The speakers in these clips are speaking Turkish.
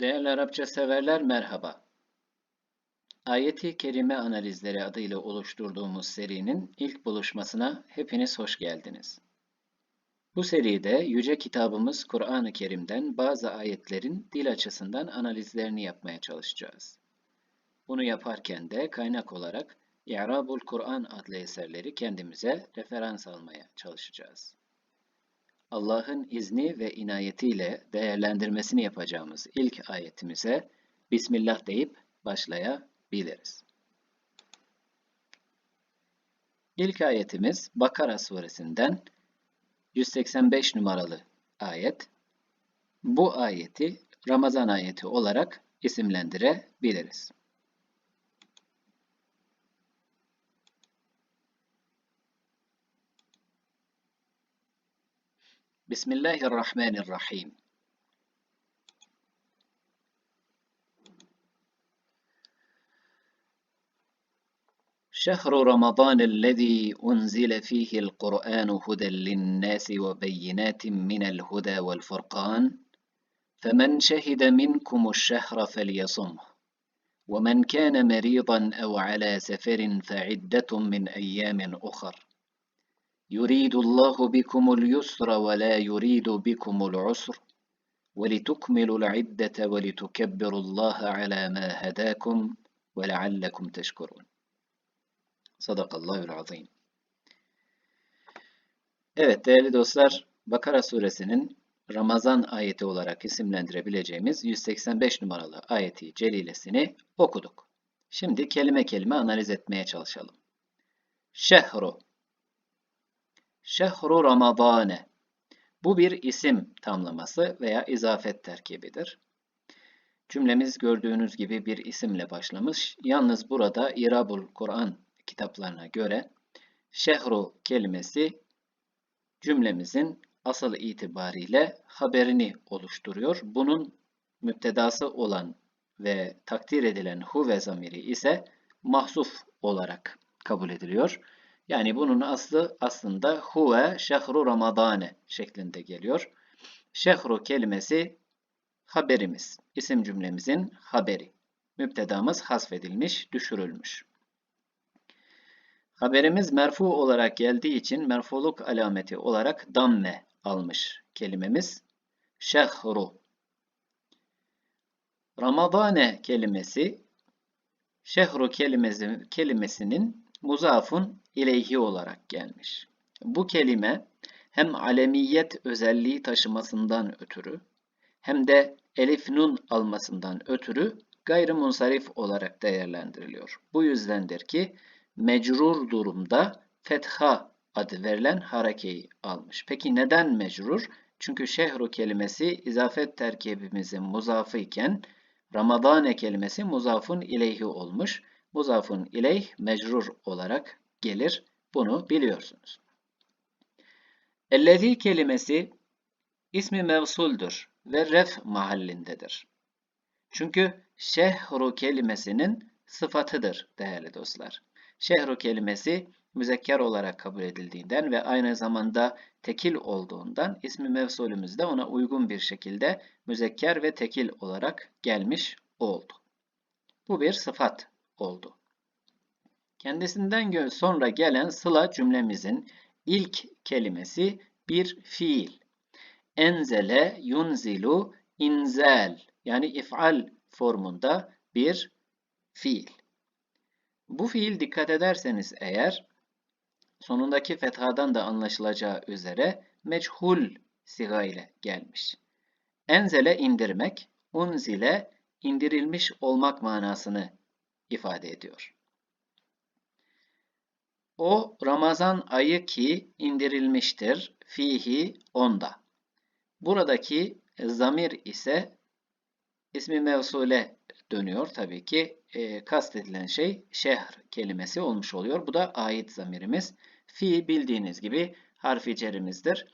Değerli Arapça severler merhaba. Ayeti Kerime Analizleri adıyla oluşturduğumuz serinin ilk buluşmasına hepiniz hoş geldiniz. Bu seride yüce kitabımız Kur'an-ı Kerim'den bazı ayetlerin dil açısından analizlerini yapmaya çalışacağız. Bunu yaparken de kaynak olarak İ'rabul Kur'an adlı eserleri kendimize referans almaya çalışacağız. Allah'ın izni ve inayetiyle değerlendirmesini yapacağımız ilk ayetimize Bismillah deyip başlayabiliriz. İlk ayetimiz Bakara suresinden 185 numaralı ayet. Bu ayeti Ramazan ayeti olarak isimlendirebiliriz. بسم الله الرحمن الرحيم. شهر رمضان الذي أنزل فيه القرآن هدى للناس وبينات من الهدى والفرقان فمن شهد منكم الشهر فليصمه ومن كان مريضا أو على سفر فعدة من أيام أخر. يريد الله بكم اليسر ولا يريد بكم العسر ولتكملوا العدة ولتكبروا الله على ما هداكم ولعلكم تشكرون Sadakallahül azim. Evet değerli dostlar, Bakara suresinin Ramazan ayeti olarak isimlendirebileceğimiz 185 numaralı ayeti celilesini okuduk. Şimdi kelime kelime analiz etmeye çalışalım. Şehru Şehru Ramazane. Bu bir isim tamlaması veya izafet terkibidir. Cümlemiz gördüğünüz gibi bir isimle başlamış. Yalnız burada İrabul Kur'an kitaplarına göre şehru kelimesi cümlemizin asıl itibariyle haberini oluşturuyor. Bunun müptedası olan ve takdir edilen hu ve zamiri ise mahzuf olarak kabul ediliyor. Yani bunun aslı aslında huve şehru ramadane şeklinde geliyor. Şehru kelimesi haberimiz, isim cümlemizin haberi. Müptedamız hasfedilmiş, düşürülmüş. Haberimiz merfu olarak geldiği için merfuluk alameti olarak damme almış kelimemiz. Şehru. Ramadane kelimesi şehru kelimesi, kelimesinin muzafun ileyhi olarak gelmiş. Bu kelime hem alemiyet özelliği taşımasından ötürü hem de elif nun almasından ötürü gayrimunsarif olarak değerlendiriliyor. Bu yüzdendir ki mecrur durumda fetha adı verilen harekeyi almış. Peki neden mecrur? Çünkü şehru kelimesi izafet terkibimizin muzafı iken Ramadane kelimesi muzafun ileyhi olmuş. Muzafun ileyh mecrur olarak gelir. Bunu biliyorsunuz. Ellezî kelimesi ismi mevsuldür ve ref mahallindedir. Çünkü şehru kelimesinin sıfatıdır değerli dostlar. Şehru kelimesi müzekker olarak kabul edildiğinden ve aynı zamanda tekil olduğundan ismi mevsulümüz de ona uygun bir şekilde müzekker ve tekil olarak gelmiş oldu. Bu bir sıfat oldu. Kendisinden sonra gelen sıla cümlemizin ilk kelimesi bir fiil. Enzele yunzilu inzel yani if'al formunda bir fiil. Bu fiil dikkat ederseniz eğer sonundaki fethadan da anlaşılacağı üzere meçhul siga ile gelmiş. Enzele indirmek, unzile indirilmiş olmak manasını ifade ediyor. O Ramazan ayı ki indirilmiştir. Fihi onda. Buradaki zamir ise ismi mevsule dönüyor tabii ki. E, kastedilen şey şehr kelimesi olmuş oluyor. Bu da ait zamirimiz. Fi bildiğiniz gibi harfi cerimizdir.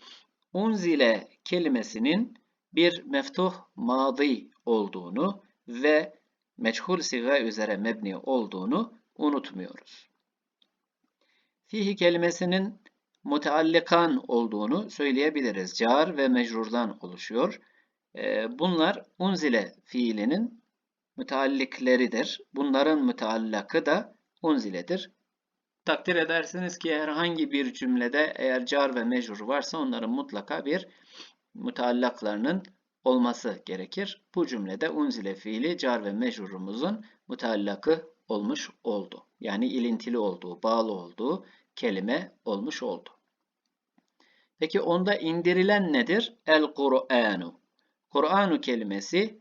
Unzile kelimesinin bir meftuh madi olduğunu ve meçhul siga üzere mebni olduğunu unutmuyoruz. Fihi kelimesinin muteallikan olduğunu söyleyebiliriz. Car ve mecrurdan oluşuyor. E, bunlar unzile fiilinin müteallikleridir. Bunların müteallakı da unziledir. Takdir edersiniz ki herhangi bir cümlede eğer car ve mecrur varsa onların mutlaka bir müteallaklarının olması gerekir. Bu cümlede unzile fiili car ve mecrurumuzun müteallakı olmuş oldu. Yani ilintili olduğu, bağlı olduğu kelime olmuş oldu. Peki onda indirilen nedir? El-Kur'anu. Kur'anu kelimesi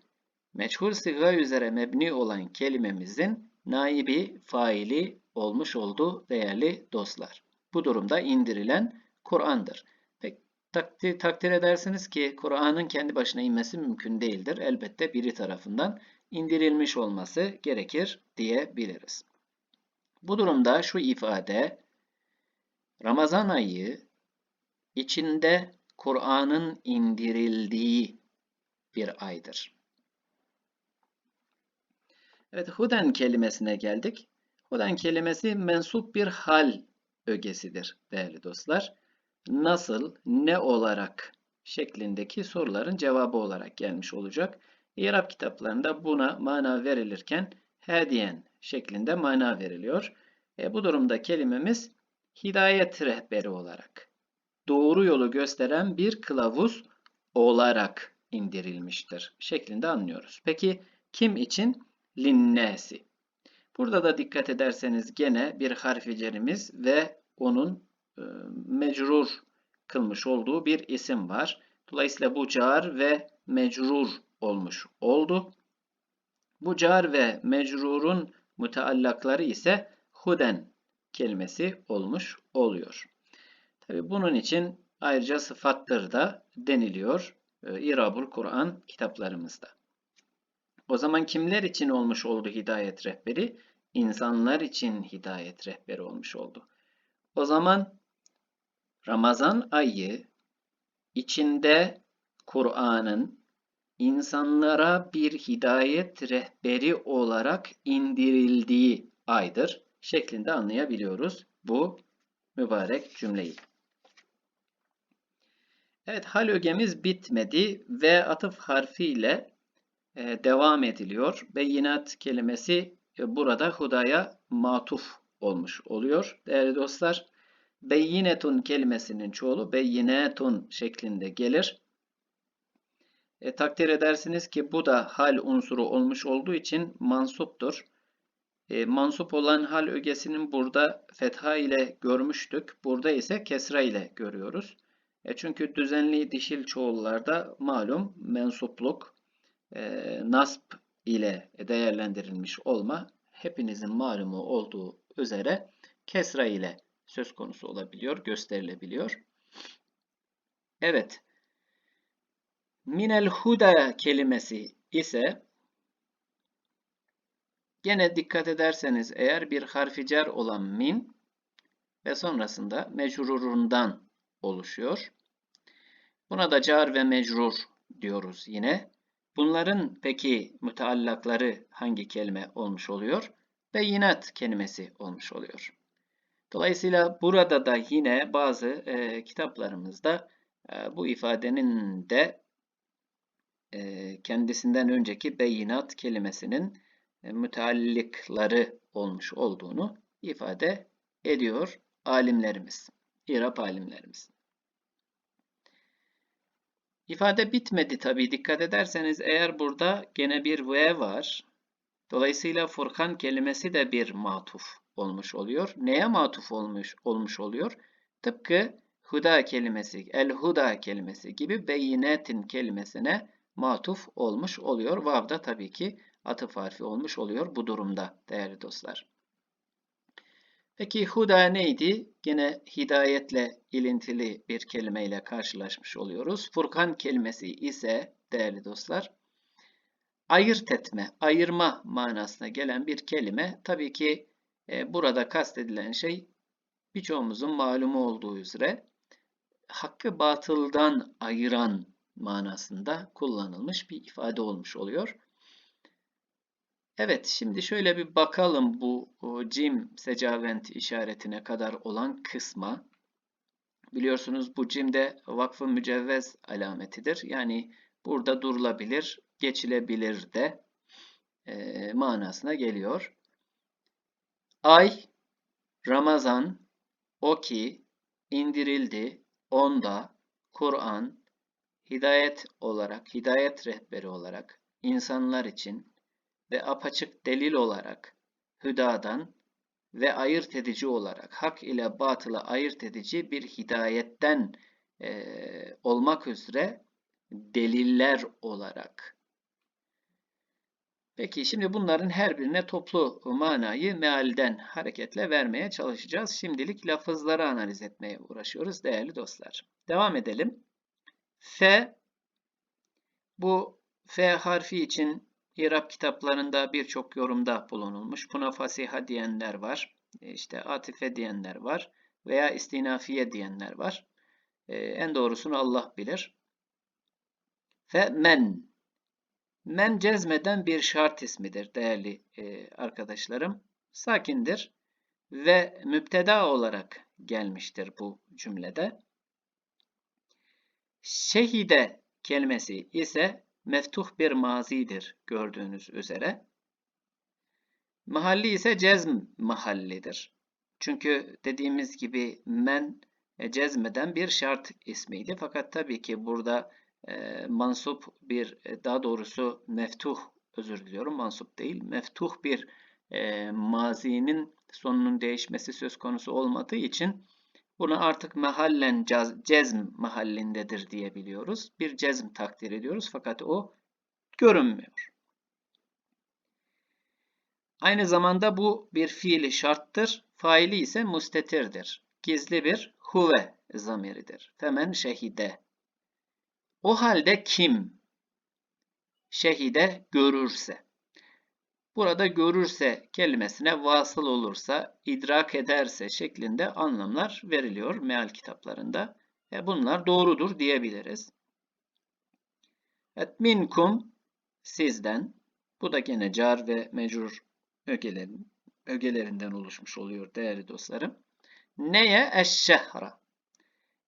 meçhul siga üzere mebni olan kelimemizin naibi faili olmuş oldu değerli dostlar. Bu durumda indirilen Kur'an'dır. Takdir, takdir edersiniz ki Kur'an'ın kendi başına inmesi mümkün değildir. Elbette biri tarafından indirilmiş olması gerekir diyebiliriz. Bu durumda şu ifade Ramazan ayı içinde Kur'an'ın indirildiği bir aydır. Evet, huden kelimesine geldik. Huden kelimesi mensup bir hal ögesidir değerli dostlar. Nasıl, ne olarak şeklindeki soruların cevabı olarak gelmiş olacak. İrab kitaplarında buna mana verilirken hediyen şeklinde mana veriliyor. E, bu durumda kelimemiz hidayet rehberi olarak, doğru yolu gösteren bir kılavuz olarak indirilmiştir şeklinde anlıyoruz. Peki kim için? Linnesi. Burada da dikkat ederseniz gene bir harficerimiz ve onun mecrur kılmış olduğu bir isim var. Dolayısıyla bu car ve mecrur olmuş oldu. Bu car ve mecrurun müteallakları ise huden kelimesi olmuş oluyor. Tabi bunun için ayrıca sıfattır da deniliyor e, İrabul Kur'an kitaplarımızda. O zaman kimler için olmuş oldu hidayet rehberi? İnsanlar için hidayet rehberi olmuş oldu. O zaman Ramazan ayı içinde Kur'an'ın insanlara bir hidayet rehberi olarak indirildiği aydır şeklinde anlayabiliyoruz bu mübarek cümleyi. Evet hal ögemiz bitmedi ve atıf harfiyle e, devam ediliyor. Beyinat kelimesi e, burada hudaya matuf olmuş oluyor. Değerli dostlar, beyinetun kelimesinin çoğulu beyinetun şeklinde gelir. E, takdir edersiniz ki bu da hal unsuru olmuş olduğu için mansuptur. E, mansup olan hal ögesinin burada fetha ile görmüştük. Burada ise kesra ile görüyoruz. E, çünkü düzenli dişil çoğullarda malum mensupluk e, nasp ile değerlendirilmiş olma hepinizin malumu olduğu üzere kesra ile söz konusu olabiliyor, gösterilebiliyor. Evet. Minel huda kelimesi ise gene dikkat ederseniz eğer bir harfi cer olan min ve sonrasında mecrurundan oluşuyor. Buna da car ve mecrur diyoruz yine. Bunların peki müteallakları hangi kelime olmuş oluyor? Beyinat kelimesi olmuş oluyor. Dolayısıyla burada da yine bazı e, kitaplarımızda e, bu ifadenin de e, kendisinden önceki beyinat kelimesinin e, müteallikları olmuş olduğunu ifade ediyor alimlerimiz, İrab alimlerimiz. İfade bitmedi tabi dikkat ederseniz eğer burada gene bir ve var. Dolayısıyla Furkan kelimesi de bir matuf olmuş oluyor. Neye matuf olmuş olmuş oluyor? Tıpkı huda kelimesi, el huda kelimesi gibi beyinetin kelimesine matuf olmuş oluyor. Vav da tabii ki atıf harfi olmuş oluyor bu durumda değerli dostlar. Peki huda neydi? Yine hidayetle ilintili bir kelimeyle karşılaşmış oluyoruz. Furkan kelimesi ise değerli dostlar ayırt etme, ayırma manasına gelen bir kelime. Tabii ki e, burada kastedilen şey birçoğumuzun malumu olduğu üzere hakkı batıldan ayıran manasında kullanılmış bir ifade olmuş oluyor. Evet, şimdi şöyle bir bakalım bu cim secavent işaretine kadar olan kısma. Biliyorsunuz bu cim de vakfı mücevvez alametidir. Yani burada durulabilir, geçilebilir de e, manasına geliyor. Ay, Ramazan, o ki, indirildi, onda, Kur'an, hidayet olarak, hidayet rehberi olarak, insanlar için ve apaçık delil olarak, hüdadan ve ayırt edici olarak, hak ile batılı ayırt edici bir hidayetten e, olmak üzere deliller olarak. Peki şimdi bunların her birine toplu manayı mealden hareketle vermeye çalışacağız. Şimdilik lafızları analiz etmeye uğraşıyoruz değerli dostlar. Devam edelim. F bu F harfi için İrab kitaplarında birçok yorumda bulunulmuş. Buna fasiha diyenler var. işte atife diyenler var. Veya istinafiye diyenler var. en doğrusunu Allah bilir. Fe men. Men cezmeden bir şart ismidir değerli arkadaşlarım. Sakindir ve müpteda olarak gelmiştir bu cümlede. Şehide kelimesi ise meftuh bir mazidir gördüğünüz üzere. Mahalli ise cezm mahallidir. Çünkü dediğimiz gibi men e, cezmeden bir şart ismiydi. Fakat tabii ki burada mansup bir, e, daha doğrusu meftuh, özür diliyorum mansup değil, meftuh bir e, mazinin sonunun değişmesi söz konusu olmadığı için bunu artık mahallen cezm mahallindedir diyebiliyoruz. Bir cezm takdir ediyoruz fakat o görünmüyor. Aynı zamanda bu bir fiili şarttır. Faili ise mustetirdir. Gizli bir huve zamiridir. Femen şehide. O halde kim şehide görürse. Burada görürse kelimesine vasıl olursa, idrak ederse şeklinde anlamlar veriliyor meal kitaplarında. E bunlar doğrudur diyebiliriz. Et minkum sizden. Bu da gene car ve mecrur ögelerin, ögelerinden oluşmuş oluyor değerli dostlarım. Neye? Eşşehra.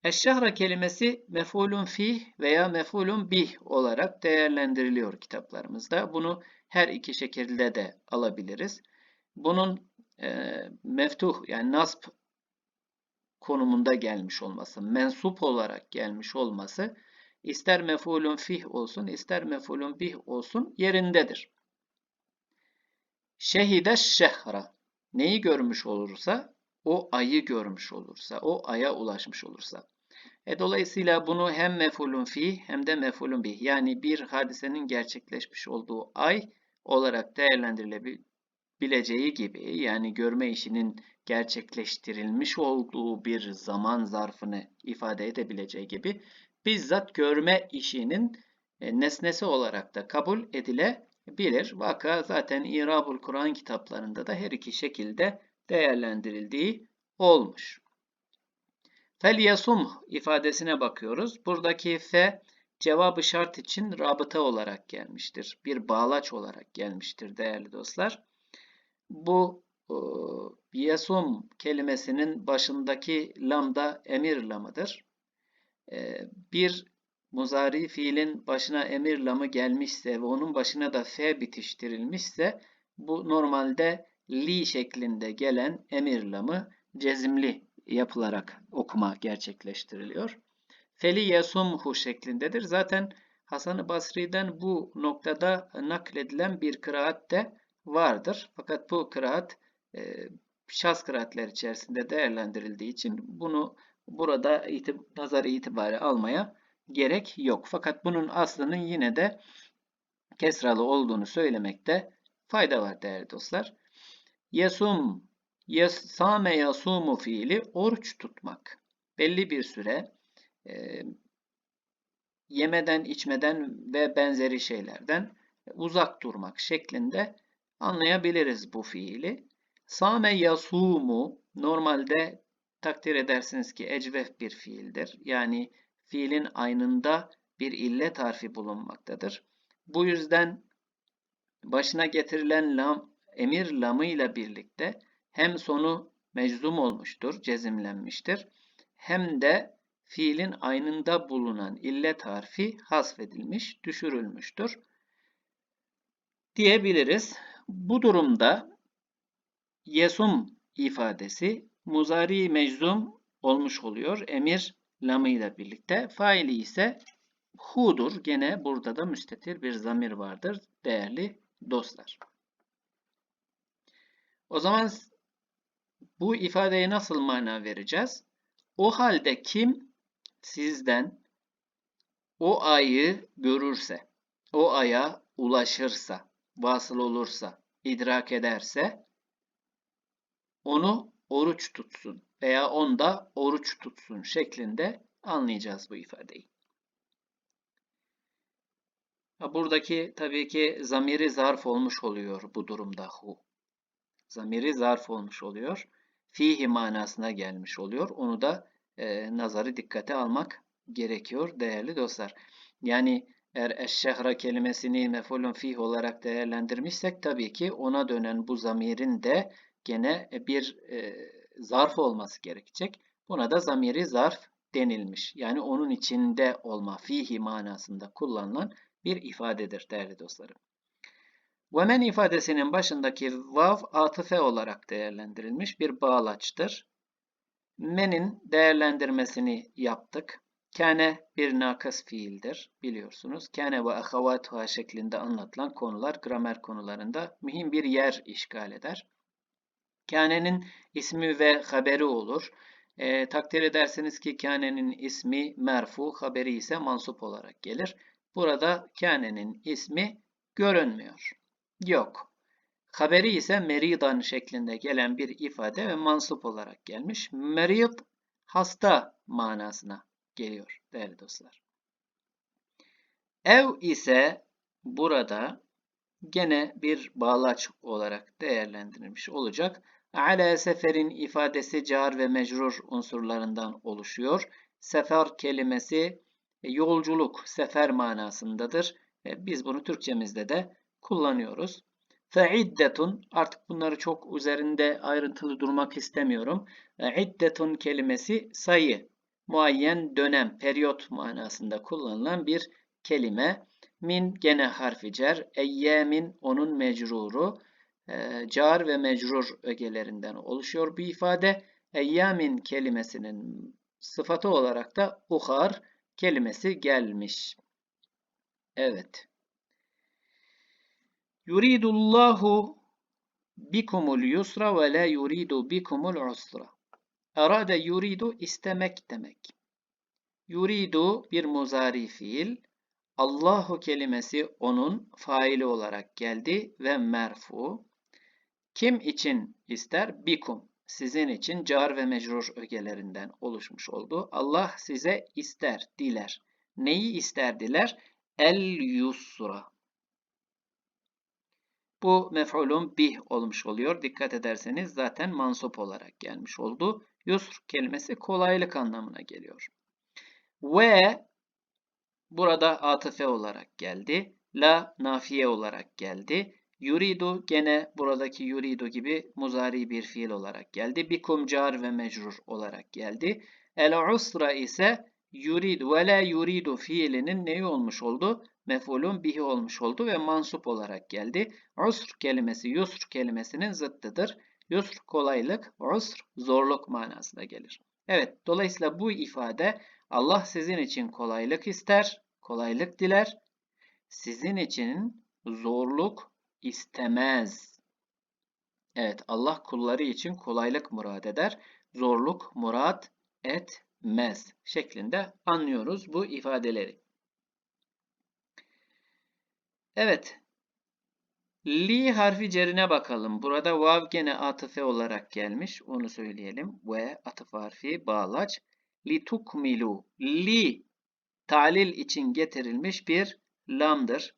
Eşşehra kelimesi mefulun fih veya mefulun bih olarak değerlendiriliyor kitaplarımızda. Bunu her iki şekilde de alabiliriz. Bunun e, meftuh yani nasb konumunda gelmiş olması, mensup olarak gelmiş olması ister mefulun fih olsun ister mefulun bih olsun yerindedir. Şehide şehra neyi görmüş olursa o ayı görmüş olursa, o aya ulaşmış olursa. E, dolayısıyla bunu hem mefulun fi hem de mefulun bih yani bir hadisenin gerçekleşmiş olduğu ay olarak değerlendirilebileceği gibi yani görme işinin gerçekleştirilmiş olduğu bir zaman zarfını ifade edebileceği gibi bizzat görme işinin e, nesnesi olarak da kabul edilebilir. Vaka zaten İrabul Kur'an kitaplarında da her iki şekilde değerlendirildiği olmuş. Fel yasum ifadesine bakıyoruz. Buradaki fe cevabı şart için rabıta olarak gelmiştir. Bir bağlaç olarak gelmiştir değerli dostlar. Bu e, yasum kelimesinin başındaki lam da emir lamıdır. E, bir muzari fiilin başına emir lamı gelmişse ve onun başına da fe bitiştirilmişse bu normalde li şeklinde gelen emir lamı cezimli yapılarak okuma gerçekleştiriliyor. Feli yasumhu şeklindedir. Zaten Hasan-ı Basri'den bu noktada nakledilen bir kıraat de vardır. Fakat bu kıraat e, şaz kıraatler içerisinde değerlendirildiği için bunu burada itib nazar itibari almaya gerek yok. Fakat bunun aslının yine de kesralı olduğunu söylemekte fayda var değerli dostlar. Yasum, yasame yasumu fiili oruç tutmak. Belli bir süre e, yemeden, içmeden ve benzeri şeylerden uzak durmak şeklinde anlayabiliriz bu fiili. Same yasumu normalde takdir edersiniz ki ecvef bir fiildir. Yani fiilin aynında bir illet harfi bulunmaktadır. Bu yüzden başına getirilen lam, emir lamı ile birlikte hem sonu meczum olmuştur, cezimlenmiştir. Hem de fiilin aynında bulunan illet harfi hasfedilmiş, düşürülmüştür diyebiliriz. Bu durumda yesum ifadesi muzari meczum olmuş oluyor. Emir lamıyla birlikte. Faili ise hu'dur. Gene burada da müstetir bir zamir vardır değerli dostlar. O zaman bu ifadeye nasıl mana vereceğiz? O halde kim sizden o ayı görürse, o aya ulaşırsa, vasıl olursa, idrak ederse onu oruç tutsun veya onda oruç tutsun şeklinde anlayacağız bu ifadeyi. Buradaki tabii ki zamiri zarf olmuş oluyor bu durumda hu. Zamiri zarf olmuş oluyor. Fihi manasına gelmiş oluyor. Onu da e, nazarı dikkate almak gerekiyor değerli dostlar. Yani eğer eşşehra kelimesini mefulun fih olarak değerlendirmişsek tabii ki ona dönen bu zamirin de gene bir e, zarf olması gerekecek. Buna da zamiri zarf denilmiş. Yani onun içinde olma, fihi manasında kullanılan bir ifadedir değerli dostlarım. Vemen ifadesinin başındaki vav atıfe olarak değerlendirilmiş bir bağlaçtır. Men'in değerlendirmesini yaptık. Kane bir nakıs fiildir biliyorsunuz. Kane ve ahavatuha şeklinde anlatılan konular gramer konularında mühim bir yer işgal eder. Kane'nin ismi ve haberi olur. E, takdir edersiniz ki kane'nin ismi merfu, haberi ise mansup olarak gelir. Burada kane'nin ismi görünmüyor. Yok. Haberi ise meridan şeklinde gelen bir ifade ve mansup olarak gelmiş. Merid hasta manasına geliyor değerli dostlar. Ev ise burada gene bir bağlaç olarak değerlendirilmiş olacak. Ala seferin ifadesi car ve mecrur unsurlarından oluşuyor. Sefer kelimesi yolculuk, sefer manasındadır. Biz bunu Türkçemizde de kullanıyoruz. Fe'iddetun artık bunları çok üzerinde ayrıntılı durmak istemiyorum. İddetun kelimesi sayı, muayyen dönem, periyot manasında kullanılan bir kelime. Min gene harfi cer, eyyemin onun mecruru, e, car ve mecrur ögelerinden oluşuyor bu ifade. Eyyamin kelimesinin sıfatı olarak da uhar kelimesi gelmiş. Evet. Yuridullahu bikumul yusra ve la yuridu bikumul usra. Arade yuridu istemek demek. Yuridu bir muzari fiil. Allahu kelimesi onun faili olarak geldi ve merfu. Kim için ister? Bikum. Sizin için car ve mecrur ögelerinden oluşmuş oldu. Allah size ister, diler. Neyi ister diler? El yusra. Bu mef'ulun bih olmuş oluyor. Dikkat ederseniz zaten mansup olarak gelmiş oldu. Yusr kelimesi kolaylık anlamına geliyor. Ve burada atıfe olarak geldi. La nafiye olarak geldi. Yuridu gene buradaki yuridu gibi muzari bir fiil olarak geldi. Bikum car ve mecrur olarak geldi. El usra ise yurid ve la yuridu fiilinin neyi olmuş oldu? Mef'ulun bihi olmuş oldu ve mansup olarak geldi. Usr kelimesi yusr kelimesinin zıttıdır. Yusr kolaylık, usr zorluk manasına gelir. Evet, dolayısıyla bu ifade Allah sizin için kolaylık ister, kolaylık diler. Sizin için zorluk istemez. Evet, Allah kulları için kolaylık murad eder, zorluk murad etmez şeklinde anlıyoruz bu ifadeleri. Evet, Li harfi cerine bakalım. Burada vav gene atıfe olarak gelmiş. Onu söyleyelim. Ve atıf harfi bağlaç. Li tukmilu. Li talil için getirilmiş bir lamdır.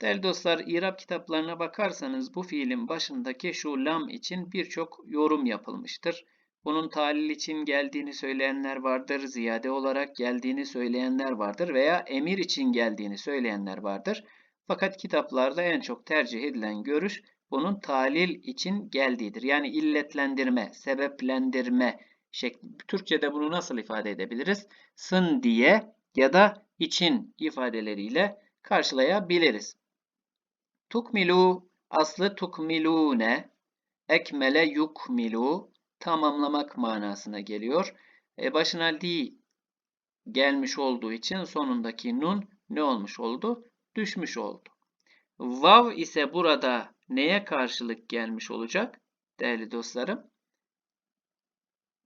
Değerli dostlar, İrab kitaplarına bakarsanız bu fiilin başındaki şu lam için birçok yorum yapılmıştır. Bunun talil için geldiğini söyleyenler vardır, ziyade olarak geldiğini söyleyenler vardır veya emir için geldiğini söyleyenler vardır. Fakat kitaplarda en çok tercih edilen görüş bunun talil için geldiğidir. Yani illetlendirme, sebeplendirme şekli. Türkçe'de bunu nasıl ifade edebiliriz? Sın diye ya da için ifadeleriyle karşılayabiliriz. Tukmilu aslı tukmilune, ekmele yukmilu tamamlamak manasına geliyor. E, başına di gelmiş olduğu için sonundaki nun ne olmuş oldu? Düşmüş oldu. Vav ise burada neye karşılık gelmiş olacak değerli dostlarım?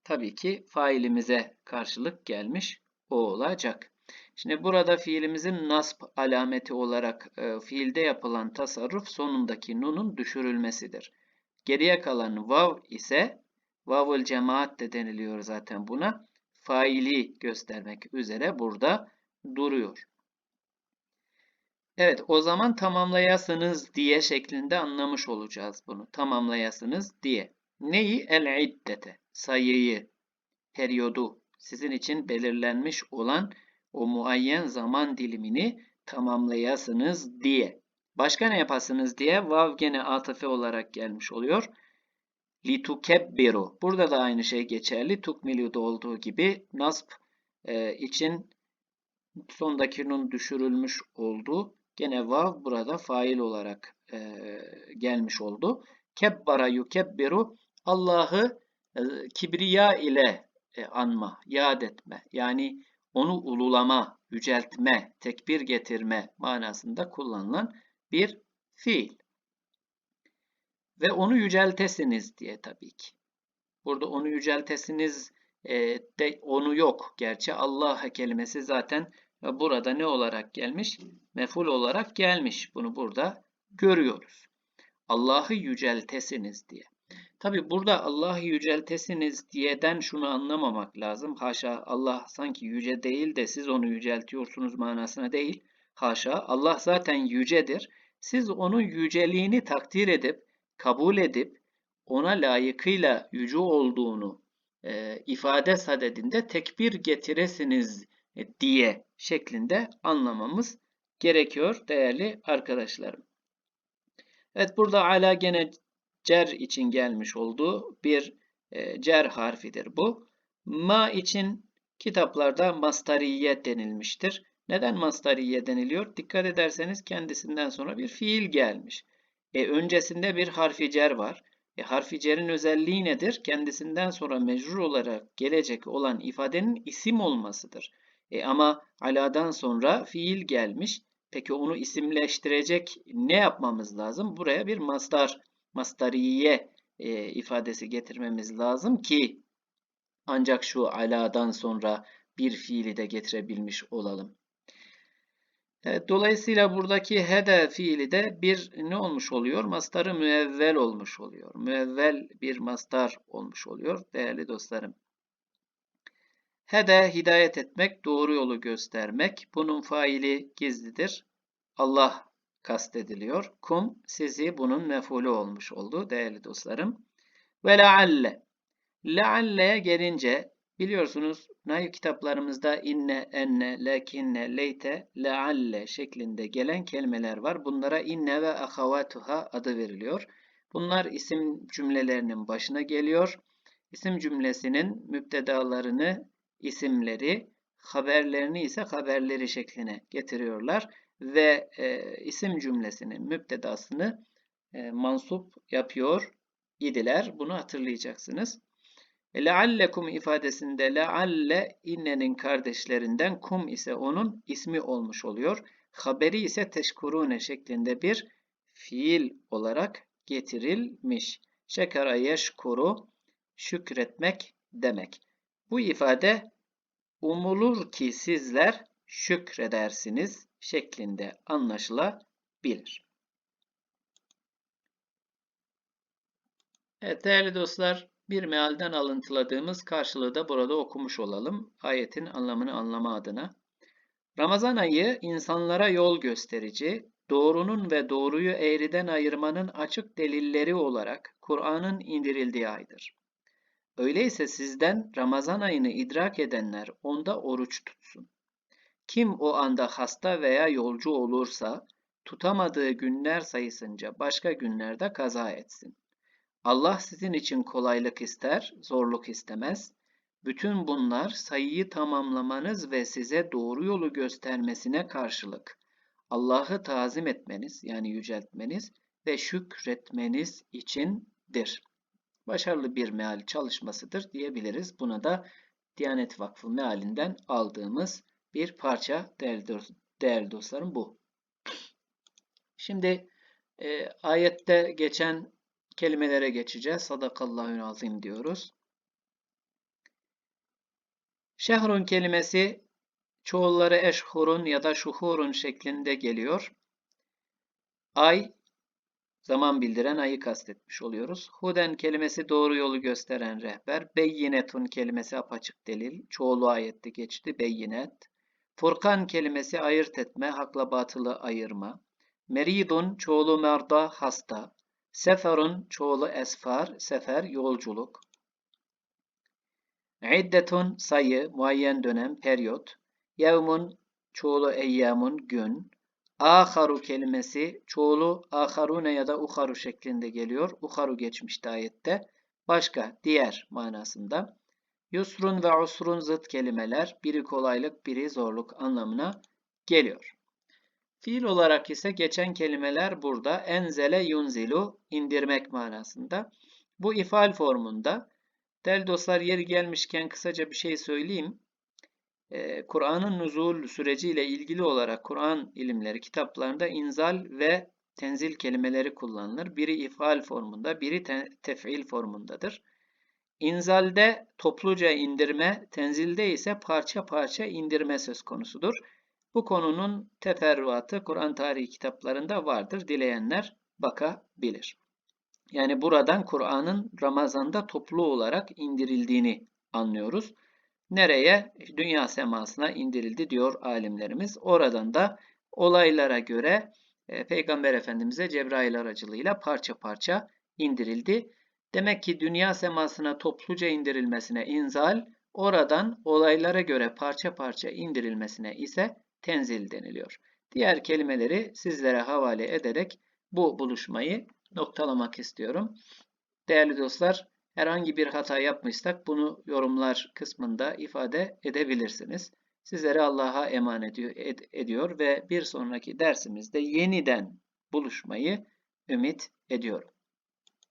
Tabii ki failimize karşılık gelmiş olacak. Şimdi burada fiilimizin nasb alameti olarak e, fiilde yapılan tasarruf sonundaki nunun düşürülmesidir. Geriye kalan vav ise vavul cemaat de deniliyor zaten buna. Faili göstermek üzere burada duruyor. Evet o zaman tamamlayasınız diye şeklinde anlamış olacağız bunu. Tamamlayasınız diye. Neyi? El iddete. Sayıyı, periyodu, sizin için belirlenmiş olan o muayyen zaman dilimini tamamlayasınız diye. Başka ne yapasınız diye vav gene atıfe olarak gelmiş oluyor. Litukebbiru. Burada da aynı şey geçerli. Tukmilu'da olduğu gibi nasb e, için sondaki nun düşürülmüş oldu. Gene vav burada fail olarak e, gelmiş oldu. Kebbara yukebbiru Allah'ı e, kibriya ile e, anma, yad etme. Yani onu ululama, yüceltme, tekbir getirme manasında kullanılan bir fiil. Ve onu yüceltesiniz diye tabii ki. Burada onu yüceltesiniz e, de onu yok. Gerçi Allah kelimesi zaten burada ne olarak gelmiş? Meful olarak gelmiş. Bunu burada görüyoruz. Allah'ı yüceltesiniz diye. Tabi burada Allah'ı yüceltesiniz diyeden şunu anlamamak lazım. Haşa Allah sanki yüce değil de siz onu yüceltiyorsunuz manasına değil. Haşa Allah zaten yücedir. Siz onun yüceliğini takdir edip, kabul edip, ona layıkıyla yüce olduğunu e, ifade sadedinde tekbir getiresiniz diye şeklinde anlamamız gerekiyor değerli arkadaşlarım. Evet burada ala gene cer için gelmiş olduğu bir e, cer harfidir bu. Ma için kitaplarda mastariye denilmiştir. Neden mastariye deniliyor? Dikkat ederseniz kendisinden sonra bir fiil gelmiş. E, öncesinde bir harfi cer var. E, harfi cerin özelliği nedir? Kendisinden sonra mecrur olarak gelecek olan ifadenin isim olmasıdır. E, ama aladan sonra fiil gelmiş. Peki onu isimleştirecek ne yapmamız lazım? Buraya bir mastar mastariye e, ifadesi getirmemiz lazım ki ancak şu aladan sonra bir fiili de getirebilmiş olalım. Evet, dolayısıyla buradaki hede fiili de bir ne olmuş oluyor? Mastarı müevvel olmuş oluyor. Müevvel bir mastar olmuş oluyor değerli dostlarım. Hede hidayet etmek, doğru yolu göstermek. Bunun faili gizlidir. Allah kastediliyor. Kum sizi bunun mefulü olmuş oldu değerli dostlarım. Ve lealle. Lealle'ye gelince biliyorsunuz naif kitaplarımızda inne, enne, lekinne, leyte, lealle şeklinde gelen kelimeler var. Bunlara inne ve ahavatuha adı veriliyor. Bunlar isim cümlelerinin başına geliyor. İsim cümlesinin müptedalarını, isimleri, haberlerini ise haberleri şekline getiriyorlar ve e, isim cümlesinin müptedasını e, mansup yapıyor idiler. Bunu hatırlayacaksınız. E, leallekum ifadesinde lealle innenin kardeşlerinden kum ise onun ismi olmuş oluyor. Haberi ise teşkurune şeklinde bir fiil olarak getirilmiş. Şekara yeşkuru şükretmek demek. Bu ifade umulur ki sizler şükredersiniz şeklinde anlaşılabilir. Evet değerli dostlar bir mealden alıntıladığımız karşılığı da burada okumuş olalım. Ayetin anlamını anlama adına. Ramazan ayı insanlara yol gösterici, doğrunun ve doğruyu eğriden ayırmanın açık delilleri olarak Kur'an'ın indirildiği aydır. Öyleyse sizden Ramazan ayını idrak edenler onda oruç tutsun. Kim o anda hasta veya yolcu olursa tutamadığı günler sayısınca başka günlerde kaza etsin. Allah sizin için kolaylık ister, zorluk istemez. Bütün bunlar sayıyı tamamlamanız ve size doğru yolu göstermesine karşılık Allah'ı tazim etmeniz yani yüceltmeniz ve şükretmeniz içindir. Başarılı bir meal çalışmasıdır diyebiliriz. Buna da Diyanet Vakfı mealinden aldığımız bir parça değerli, dost- değerli dostlarım bu. Şimdi e, ayette geçen kelimelere geçeceğiz. Sadakallahül azim diyoruz. Şehrun kelimesi çoğulları eşhurun ya da şuhurun şeklinde geliyor. Ay, zaman bildiren ayı kastetmiş oluyoruz. Huden kelimesi doğru yolu gösteren rehber. Beyinetun kelimesi apaçık delil. Çoğulu ayette geçti. Beyinet. Furkan kelimesi ayırt etme, hakla batılı ayırma. Meridun çoğulu merda hasta. Seferun çoğulu esfar, sefer yolculuk. İddetun sayı, muayyen dönem, periyot. Yevmun çoğulu eyyamun gün. Aharu kelimesi çoğulu aharune ya da uharu şeklinde geliyor. Uharu geçmişti ayette. Başka, diğer manasında. Yusrun ve usrun zıt kelimeler. Biri kolaylık, biri zorluk anlamına geliyor. Fiil olarak ise geçen kelimeler burada enzele yunzilu indirmek manasında. Bu ifal formunda. Değerli dostlar yeri gelmişken kısaca bir şey söyleyeyim. Kur'an'ın nuzul süreciyle ilgili olarak Kur'an ilimleri kitaplarında inzal ve tenzil kelimeleri kullanılır. Biri ifal formunda, biri te tef'il formundadır. İnzalde topluca indirme, tenzilde ise parça parça indirme söz konusudur. Bu konunun teferruatı Kur'an tarihi kitaplarında vardır. Dileyenler bakabilir. Yani buradan Kur'an'ın Ramazan'da toplu olarak indirildiğini anlıyoruz. Nereye? Dünya semasına indirildi diyor alimlerimiz. Oradan da olaylara göre e, Peygamber Efendimiz'e Cebrail aracılığıyla parça parça indirildi. Demek ki dünya semasına topluca indirilmesine inzal, oradan olaylara göre parça parça indirilmesine ise tenzil deniliyor. Diğer kelimeleri sizlere havale ederek bu buluşmayı noktalamak istiyorum. Değerli dostlar, herhangi bir hata yapmışsak bunu yorumlar kısmında ifade edebilirsiniz. Sizleri Allah'a emanet ediyor ve bir sonraki dersimizde yeniden buluşmayı ümit ediyorum.